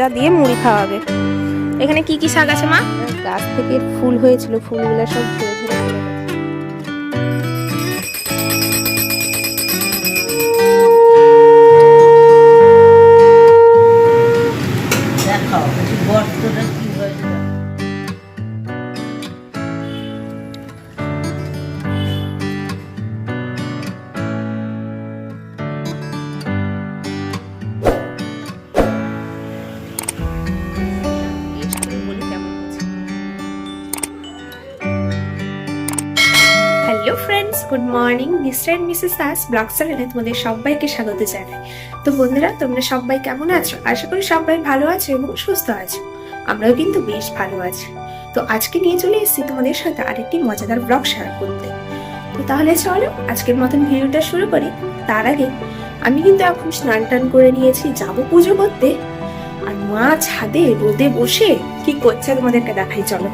ভাজা দিয়ে মুড়ি খাওয়াবে। এখানে কি কি শাক আছে মা? গাছ থেকে ফুল হয়েছিল, ফুলগুলো সব good morning Mr and Mrs Das blog চ্যানেলে তোমাদের সবাইকে স্বাগত জানাই। তো বন্ধুরা, তোমরা সবাই কেমন আছো? আশা করি সবাই ভালো আছো এবং সুস্থ আছো। আমরাও কিন্তু বেশ ভালো আছি। তো আজকে নিয়ে চলে এসেছি তোমাদের সাথে আরেকটি মজাদার ব্লগ শেয়ার করতে। তো তাহলে চলো, আজকের মতন ভিডিওটা শুরু করি। তার আগে, আমি কিন্তু এখন স্নান টান করে নিয়েছি, যাব পুজো করতে। আর মা ছাদে রোদে বসে কি করছে তোমাদেরকে দেখাই, চলো।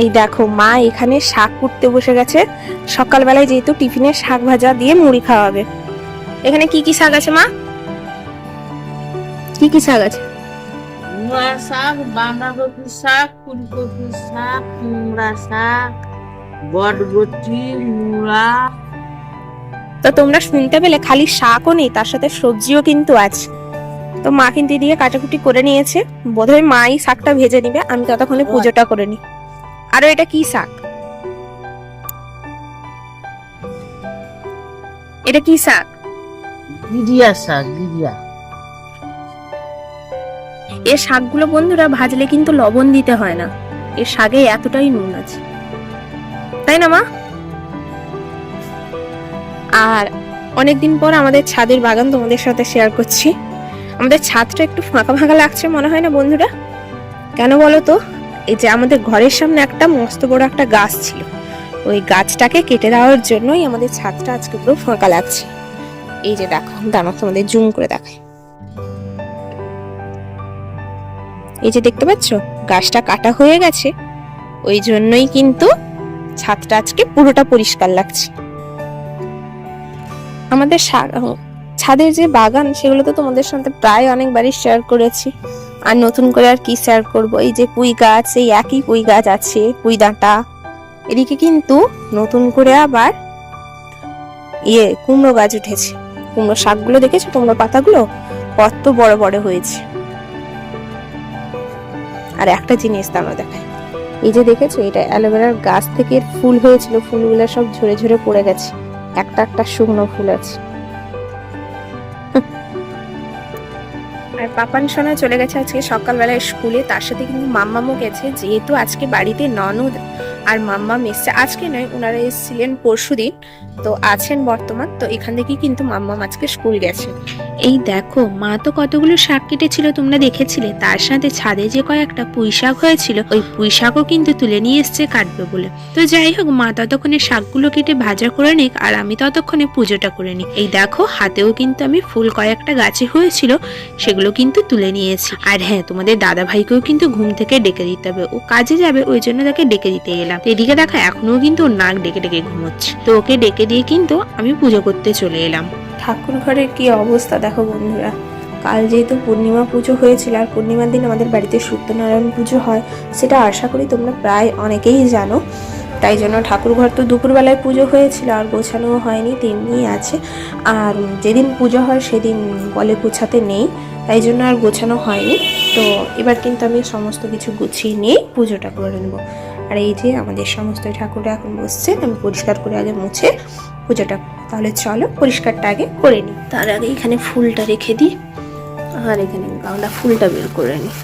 এই দেখো মা এখানে শাক কুটতে বসে গেছে। সকালবেলায় যেহেতু টিফিনে শাক ভাজা দিয়ে মুড়ি খাওয়াবে। এখানে কি কি শাক আছে মা? কি কি শাক আছে? শাক বাঁধাকপি শাক ফুলকপি শাক কুমড়া শাক বটবটি মূলা। তো তোমরা শুনতে পেলে খালি শাকও নেই তার সাথে সবজিও কিন্তু আছে। তো মা কিন্তু দিয়ে কাটাকুটি করে নিয়েছে। বোধহয় মাই শাকটা ভেজে নিবে আমি ততক্ষণে পুজোটা করে নিই। আরও এটা কি শাক? এটা কি শাক? গিরিয়া শাক গিরিয়া এর শাকগুলো বন্ধুরা ভাজলে কিন্তু লবণ দিতে হয় না। এর শাকে এতটাই নুন আছে। তাই না মা? আর অনেকদিন পর আমাদের ছাদের বাগান তোমাদের সাথে শেয়ার করছি। আমাদের ছাদটা একটু ফাঁকা ফাঁকা লাগছে মনে হয় না বন্ধুরা? কেন বলো তো? এই যে আমাদের ঘরের সামনে একটা মস্ত বড় একটা গাছ ছিল। ওই গাছটাকে কেটে দেওয়ার জন্যই আমাদের ছাদটা আজকে পুরো ফাঁকা লাগছে। এই যে দেখো, দাঁড়াও, তোমাদের জুম করে দেখাই। এই যে দেখতে পাচ্ছ, গাছটা কাটা হয়ে গেছে। ওই জন্যই কিন্তু ছাদটা আজকে পুরোটা পরিষ্কার লাগছে। আমাদের ছাদের যে বাগান, সেগুলো তো তোমাদের সাথে প্রায় অনেকবারই শেয়ার করেছি। আর নতুন করে আর কি শেয়ার করব? এই যে পুঁই গাছ, এই একই পুঁই গাছ আছে, পুঁই ডাঁটা। এদিকে কিন্তু নতুন করে আবার ইয়ে কুমড়ো গাছ উঠেছে। কুমড়ো শাকগুলো দেখেছ? কুমড়ো পাতাগুলো কত বড় বড় হয়েছে। আর একটা জিনিস দাঁড়ো দেখায় এই যে দেখেছ? এটা অ্যালোভেরার গাছ থেকে ফুল হয়েছিল। ফুলগুলো সব ঝরে ঝরে পড়ে গেছে। একটা একটা শুকনো ফুল আছে। আর পাপান সোনা চলে গেছে আজকে সকালবেলায় স্কুলে, তার সাথে কিন্তু মাম্মামও গেছে। যেহেতু আজকে বাড়িতে ননদ আর মাম্মা এসছে আজকে নয় ওনারা এসেছিলেন পরশুদিন। তো আছেন বর্তমান, তো এখান থেকে কিন্তু মাম্মা আজকে স্কুল গেছে। এই দেখো, মা তো কতগুলো শাক কেটেছিল তোমরা দেখেছিলে, তার সাথে ছাদে যে কয়েকটা পুঁই শাক হয়েছিল, ওই পুঁই শাকও কিন্তু তুলে নিয়ে এসছে কাটবে বলে। তো যাই হোক, মা ততক্ষণে শাকগুলো কেটে ভাজা করে নিক, আর আমি ততক্ষণে পুজোটা করে নিই। এই দেখো, হাতেও কিন্তু আমি ফুল কয়েকটা গাছে হয়েছিল, সেগুলো কিন্তু তুলে নিয়েছি আর হ্যাঁ তোমাদের দাদা ভাইকেও কিন্তু ঘুম থেকে ডেকে দিতে হবে, ও কাজে যাবে, ওই জন্য তাকে ডেকে দিতে গেলাম তো এদিকে দেখা এখনও কিন্তু ওর নাক ডেকে ডেকে ঘুমোচ্ছে। তো ওকে ডেকে দিয়ে কিন্তু আমি পুজো করতে চলে এলাম। ঠাকুর ঘরের কি অবস্থা দেখো বন্ধুরা। কাল যেহেতু পূর্ণিমা পুজো হয়েছিল আর পূর্ণিমার দিন আমাদের বাড়িতে সত্যনারায়ণ পুজো হয়, সেটা আশা করি তোমরা প্রায় অনেকেই জানো। তাই জন্য ঠাকুর ঘর তো দুপুরবেলায় পুজো হয়েছিল আর গোছানো হয়নি তেমনি আছে। আর যেদিন পুজো হয় সেদিন বলে গোছাতে নেই, তাই জন্য আর গোছানো হয়নি। তো এবার কিন্তু আমি সমস্ত কিছু গুছিয়ে নিয়ে পুজোটা করে নেব। আর এই যে আমাদের সমস্ত ঠাকুররা এখন বসছে, আমি পরিষ্কার করে আগে মুছে পুজোটা তাহলে চলো পরিষ্কারটা আগে করে নিই। তার আগে এখানে ফুলটা রেখে দিই, আর এখানে গাঁদা ফুলটা বের করে নিই।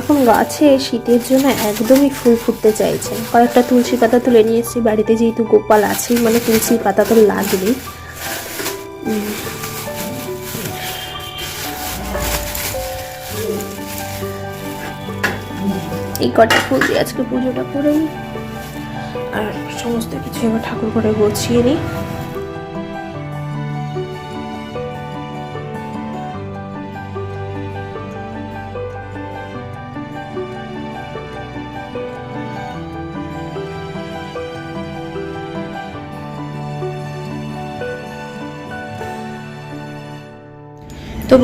এখন গাছে শীতের জন্য একদমই ফুল ফুটতে চাইছে কয়েকটা তুলসী পাতা তুলে নিয়ে এসেছি, বাড়িতে যেহেতু গোপাল আছেই মানে তুলসী পাতা তো লাগবেই। এই কটা ফুল দিয়ে আজকে পুজোটা করে নিই আর সমস্ত কিছু এবার ঠাকুর করে গুছিয়ে নিই।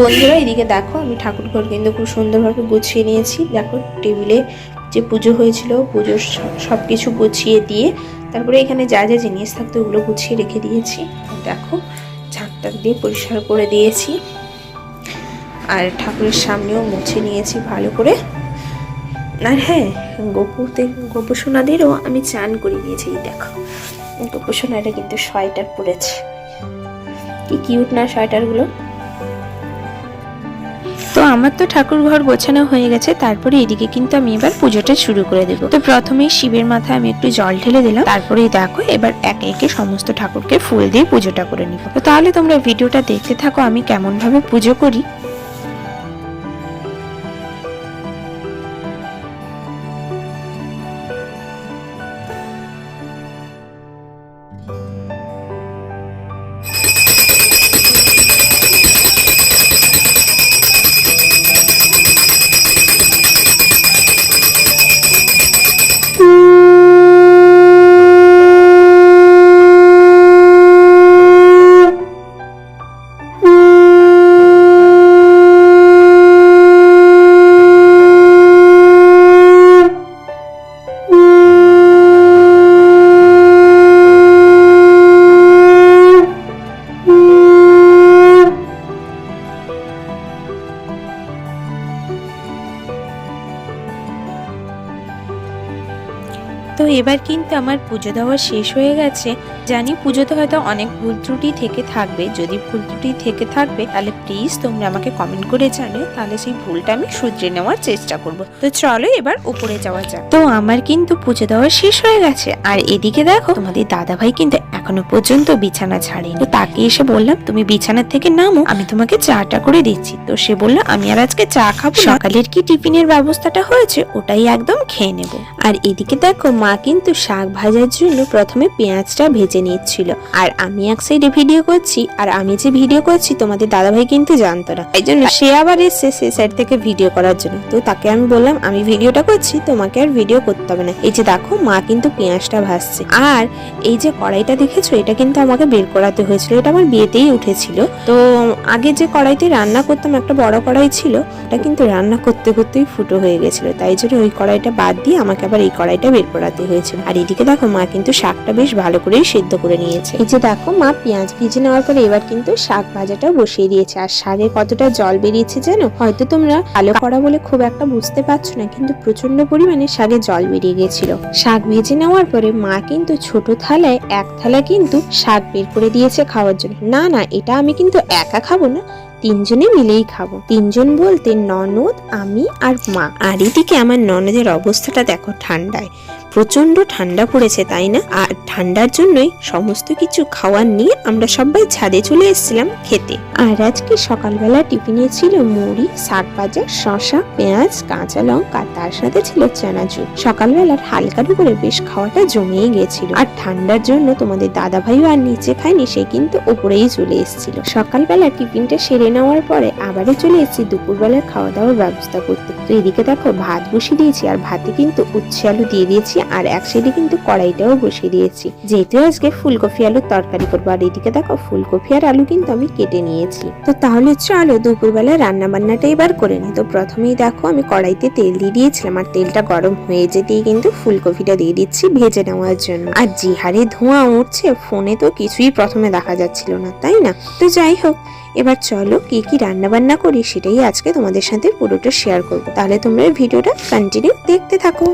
বন্ধুরা, এদিকে দেখো, আমি ঠাকুর ঘর কিন্তু খুব সুন্দরভাবে গুছিয়ে নিয়েছি। দেখো, টেবিলে যে পুজো হয়েছিল, পুজোর সব কিছু গুছিয়ে দিয়ে তারপরে এখানে যা যা জিনিস থাকতো ওগুলো গুছিয়ে রেখে দিয়েছি। দেখো ঝাঁকটাক দিয়ে পরিষ্কার করে দিয়েছি। আর ঠাকুরের সামনেও মুছে নিয়েছি ভালো করে। আর হ্যাঁ গোপুতে গোপু সোনাদেরও আমি চান করে দিয়েছি দেখো। গোপু সোনাটা কিন্তু সোয়েটার পরেছে। কি কিউট না সোয়েটারগুলো? আমার তো ঠাকুর ঘর গোছানো হয়ে গেছে, তারপরে এদিকে কিন্তু আমি এবার পুজোটা শুরু করে দেবো। তো প্রথমেই শিবের মাথায় আমি একটু জল ঢেলে দিলাম, তারপরেই দেখো এবার একে একে সমস্ত ঠাকুরকে ফুল দিয়ে পুজোটা করে নিব। তো তাহলে তোমরা ভিডিওটা দেখতে থাকো, আমি কেমন ভাবে পুজো করি। তো এবার কিন্তু আমার পুজো দেওয়া শেষ হয়ে গেছে। জানি পুজোতে হয়তো অনেক ভুল ত্রুটি থেকে থাকবে। যদি ভুল ত্রুটি থেকে থাকবে, তাহলে প্লিজ তোমরা আমাকে কমেন্ট করে জানিও, তাহলে সেই ভুলটা আমি শুধরে নেওয়ার চেষ্টা করব। তো চলো এবার উপরে যাওয়া যাক। তো আমার কিন্তু পুজো দেওয়া শেষ হয়ে গেছে। আর এদিকে দেখো, তোমাদের দাদা ভাই কিন্তু এখনও পর্যন্ত বিছানা ছাড়েনি। তো তাকে এসে বললাম, তুমি বিছানা থেকে নামো, আমি তোমাকে চাটা করে দিচ্ছি। তো সে বলল, আমি আর আজকে চা খাব সকালের কি টিফিনের ব্যবস্থাটা হয়েছে, ওটাই একদম খেয়ে নেব। আর এদিকে দেখো, মা কিন্তু শাক ভাজার জন্য প্রথমে পেঁয়াজটা ভেজে নিচ্ছিল। আর আমি এক সাইডে ভিডিও করছি, আর আমি যে ভিডিও করছি, তোমাদের দাদাভাই কিন্তু জানতো না। এই জন্য সে আবার এসছে সে সাইড থেকে ভিডিও করার জন্য। তো তাকে আমি বললাম, আমি ভিডিওটা করছি, তোমাকে আর ভিডিও করতে হবে না। এই যে দেখো, মা কিন্তু পেঁয়াজটা ভাজছে। আর এই যে কড়াইটা দেখেছ, এটা কিন্তু আমাকে বের করাতে হয়েছিল। এটা আমার বিয়েতেই উঠেছিল। তো আগে যে কড়াইতে রান্না করতাম, একটা বড় কড়াই ছিল এটা কিন্তু রান্না করতে করতেই ফুটো হয়ে গেছিল। তাই জন্য ওই কড়াইটা বাদ দিয়ে আমাকে আবার এই কড়াইটা বের করাতে হয়েছিল। আর এদিকে দেখো, মা কিন্তু শাকটা বেশ ভালো করেই সিদ্ধ করে নিয়েছে। এই যে দেখো মা, পেঁয়াজ ভেজে নেওয়ার পরে এবার কিন্তু শাক ভাজাটা বসিয়ে দিয়েছে। আর শাকে কতটা জল বেরিয়েছে জানো? হয়তো তোমরা আলো করা বলে খুব একটা বুঝতে পারছ না, কিন্তু প্রচণ্ড পরিমাণে শাকে জল বেরিয়ে গেছিল। শাক ভেজে নেওয়ার পরে মা কিন্তু ছোট থালায় এক থালা কিন্তু শাক বের করে দিয়েছে খাওয়ার জন্য। না না, এটা আমি কিন্তু একা খাব না, তিনজনে মিলেই খাব। তিনজন বলতে ননদ, আমি আর মা। আর এদিকে আমার ননদের অবস্থাটা দেখো ঠান্ডায়। প্রচণ্ড ঠান্ডা পড়েছে, তাই না? আর ঠান্ডার জন্যই সমস্ত কিছু খাওয়ার নিয়ে আমরা সবাই ছাদে চলে এসেছিলাম খেতে। আর আজকে সকালবেলা টিফিনে ছিল মুড়ি, শাক ভাজা শশা পেঁয়াজ, কাঁচা লঙ্কা, তার সাথে ছিল চানাচুর। সকালবেলার হালকার উপরে বেশ খাওয়াটা জমিয়ে গেছিল। আর ঠান্ডার জন্য তোমাদের দাদা ভাইও আর নিচে খায়নি, সে কিন্তু ওপরেই চলে এসেছিল। সকালবেলা টিফিনটা সেরে নেওয়ার পরে আবারও চলে এসেছি দুপুরবেলার খাওয়া দাওয়ার ব্যবস্থা করতে। তো এদিকে দেখো, ভাত বসিয়ে দিয়েছি আর ভাতে কিন্তু উচ্ছে আলু দিয়ে দিয়েছি। আর এক সাইডে কিন্তু কড়াইটাও বসিয়ে দিয়েছি। যেহেতু আজকে ফুলকপি আলুর তরকারি করব, আর এদিকে দেখো ফুলকপি আর আলু কিন্তু আমি কেটে নিয়েছি। তো তাহলে চলো দুপুরবেলা রান্না বান্নাটা এবার করে নি তো প্রথমেই দেখো আমি কড়াইতে তেল দিয়ে দিয়েছিলাম, আর তেলটা গরম হয়ে যেতেই কিন্তু ফুলকপিটা দিয়ে দিচ্ছি ভেজে নেওয়ার জন্য। আর যে হারে ধোঁয়া উঠছে, ফোনে তো কিছুই প্রথমে দেখা যাচ্ছিল না, তাই না? তো যাই হোক, এবার চলো কি কি রান্না বান্না করি সেটাই আজকে তোমাদের সাথে পুরোটা শেয়ার করব। তাহলে তোমরা ভিডিওটা কন্টিনিউ দেখতে থাকো।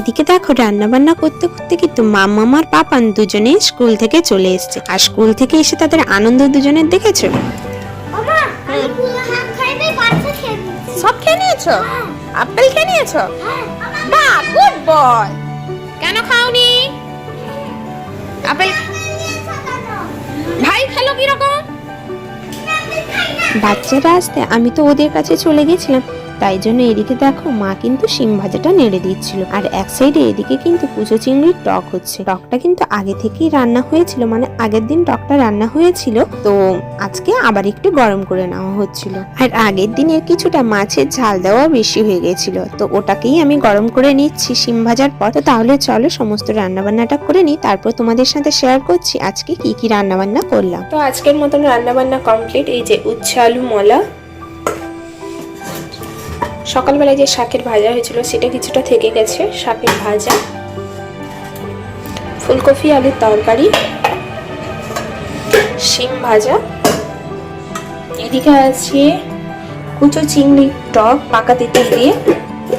এদিকে দেখো রান্না বান্না করতে করতে কিন্তু মাম্মাম আর পাপান দুজনেই স্কুল থেকে চলে এসেছে। আর স্কুল থেকে এসে তাদের আনন্দ দুজনের দেখেছ? সব খেয়ে নিয়েছো? আপেল খেয়ে নিয়েছো? হ্যাঁ বাহ গুড বয় কেন খাওনি? আপেল ভাই খেলো কীরকম? বাচ্চারা আসতে আমি তো ওদের কাছে চলে গেছিলাম। তাই জন্য এদিকে দেখো মা কিন্তু শিম ভাজাটা নেড়ে দিচ্ছিল। আর এক সাইডে এদিকে কিন্তু কুচো চিংড়ির টক হচ্ছে। টকটা কিন্তু আগে থেকেই রান্না হয়েছিল মানে আগের দিন টকটা রান্না হয়েছিল, তো আজকে আবার একটু গরম করে নেওয়া হচ্ছিল। আর আগের দিনের কিছুটা মাছের ঝাল দেওয়া বেশি হয়ে গেছিল, তো ওটাকেই আমি গরম করে নিচ্ছি শিম ভাজার পর। তো তাহলে চলো সমস্ত রান্না বান্নাটা করে নিই, তারপর তোমাদের সাথে শেয়ার করছি আজকে কি কি রান্না বান্না করলাম। তো আজকের মতন রান্না বান্না কমপ্লিট এই যে উচ্ছে আলু মলা সকালবেলায় যে শাকের ভাজা হয়েছিল সেটা কিছুটা থেকে গেছে, শাকের ভাজা, ফুলকপি, আলুর তরকারি, শিম ভাজা। এদিকে আছে কুচো চিংড়ি টক, পাকা তেঁতুল দিয়ে,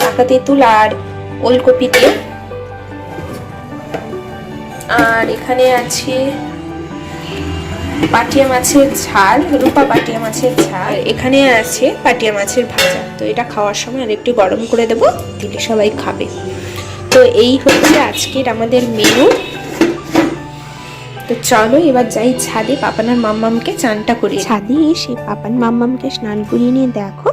পাকা তেঁতুল আর ওলকপি দিয়ে। আর এখানে আছে পাটিয়া মাছের ঝাল, রূপা পাটিয়া মাছের ঝাল। এখানে আছে পাটিয়া মাছের ভাজা। তো এটা খাওয়ার সময় আর একটু গরম করে দেবো, দিলে সবাই খাবে। তো এই হচ্ছে আজকের আমাদের মেনু তো চলো এবার যাই ছাদে পাপানার মাম্মামকে চানটা করি ছাদে এসে পাপান মাম্মামকে স্নান করিয়ে নিয়ে দেখো,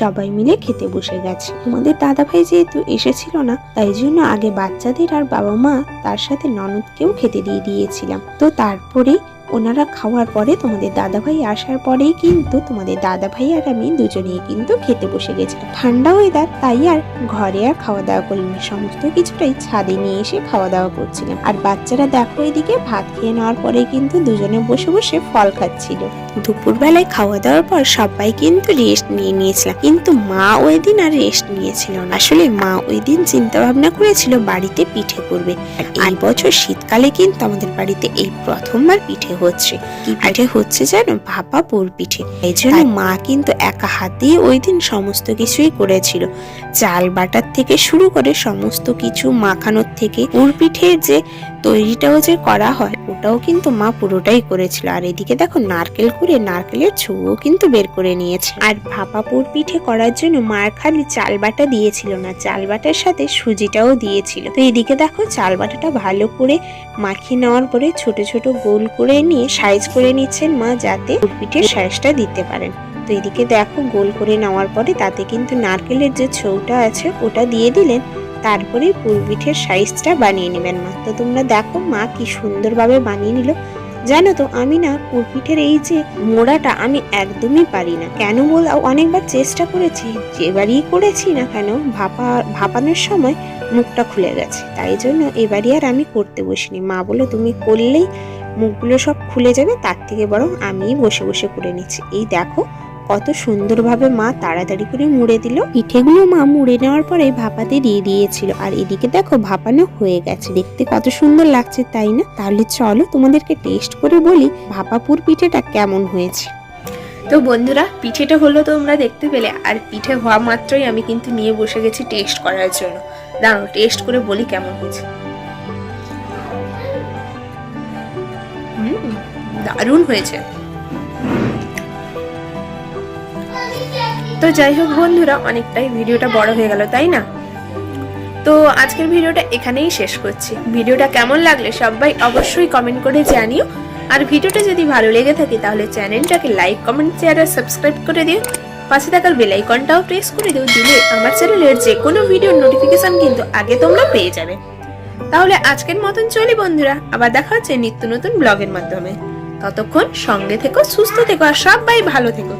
সবাই মিলে খেতে বসে গেছে। আমাদের দাদা ভাই যেহেতু এসেছিল না, তাই জন্য আগে বাচ্চাদের আর বাবা মা তার সাথে ননদকেও খেতে দিয়ে দিয়েছিলাম। তো তারপরে ওনারা খাওয়ার পরে তোমাদের দাদা ভাই আসার পরেই কিন্তু তোমাদের দাদা ভাই আর আমি দুজনেই কিন্তু খেতে বসে গেছিলাম। ঠান্ডা ওয়েদার তাই আর ঘরে আর খাওয়া দাওয়া করিনি। সমস্ত কিছুটাই ছাদে নিয়ে এসে খাওয়া দাওয়া করছিলাম। আর বাচ্চারা দেখো এদিকে ভাত খেয়ে নেওয়ার পরে কিন্তু দুজনে বসে বসে ফল খাচ্ছিল। দুপুরবেলায় খাওয়া দাওয়ার পর সবাই কিন্তু রেস্ট নিয়ে নিয়েছিলাম কিন্তু মা ওই দিন আর রেস্ট নিয়েছিল না। আসলে মা ওই দিন চিন্তা ভাবনা করেছিল বাড়িতে পিঠে করবে। আর এই বছর শীতকালে কিন্তু আমাদের বাড়িতে এই প্রথমবার পিঠে হচ্ছে। কি পিঠে হচ্ছে জানো ভাপা পোর পিঠে। এই জন্য মা কিন্তু একা হাত দিয়ে ওই দিন সমস্ত কিছুই করেছিল। চাল বাটার থেকে শুরু করে সমস্ত কিছু মাখানোর থেকে পুর পিঠের যে তৈরিটাও যে করা হয়, ওটাও কিন্তু মা পুরোটাই করেছিল। আর এদিকে দেখো নারকেল করে নারকেলের ছুঁও কিন্তু বের করে নিয়েছে। আর ভাপাপুর পিঠে করার জন্য মার খালি চাল বাটা দিয়েছিল না, চাল বাটার সাথে সুজিটাও দিয়েছিল। তো এদিকে দেখো চাল বাটাটা ভালো করে মাখিয়ে নেওয়ার পরে ছোট ছোট গোল করে নিয়ে সাইজ করে নিচ্ছেন মা যাতে পিঠের সাইজটা দিতে পারেন। তো এদিকে দেখো গোল করে নেওয়ার পরে তাতে কিন্তু নারকেলের যে ছৌটা আছে, ওটা দিয়ে দিলেন। তারপরে পুরপিঠের সাইজটা বানিয়ে নেবেন মা। তো তোমরা দেখো মা কি সুন্দরভাবে বানিয়ে নিল। জানো তো, আমি না পুরপিঠের এই যে মোড়াটা আমি একদমই পারি না। কেন বল, অনেকবার চেষ্টা করেছি, যেবারই করেছি না কেন, ভাপা, ভাপানোর সময় মুখটা খুলে গেছে। তাই জন্য এবারই আর আমি করতে বসিনি। মা বলো তুমি করলেই মুখগুলো সব খুলে যাবে, তার থেকে বরং আমিই বসে বসে করে নিচ্ছি। এই দেখো কত সুন্দরভাবে মা তাড়াতাড়ি করে মুড়ে দিল। পিঠেগুলো মা মুড়ে নেওয়ার পরে ভাপাতে দিয়ে দিয়েছিল। আর এদিকে দেখো, ভাপানো হয়ে গেছে। দেখতে কত সুন্দর লাগছে, তাই না? তাহলে চলো তোমাদেরকে টেস্ট করে বলি ভাপাপুর পিঠেটা কেমন হয়েছে। তো বন্ধুরা, পিঠেটা হলো তোমরা দেখতে পেলে। আর পিঠে হওয়া মাত্রই আমি কিন্তু নিয়ে বসে গেছি টেস্ট করার জন্য। দাঁড়ো টেস্ট করে বলি কেমন হয়েছে। দারুণ হয়েছে। তো যাই হোক বন্ধুরা, অনেকটাই ভিডিওটা বড় হয়ে গেল, তাই না? তো আজকের ভিডিওটা এখানেই শেষ করছি। ভিডিওটা কেমন লাগলে সবাই অবশ্যই কমেন্ট করে জানিও। আর ভিডিওটা যদি ভালো লেগে থাকে তাহলে চ্যানেলটাকে লাইক কমেন্ট শেয়ার আর সাবস্ক্রাইব করে দিও। পাশে থাকার বেল আইকনটাও প্রেস করে দিও, দিলে আমার চ্যানেলের যে কোনো ভিডিওর নোটিফিকেশন কিন্তু আগে তোমরা পেয়ে যাবে। তাহলে আজকের মতন চলি বন্ধুরা, আবার দেখা হচ্ছে নিত্য নতুন ব্লগের মাধ্যমে। ততক্ষণ সঙ্গে থেকো, সুস্থ থেকো আর সবাই ভালো থেকো।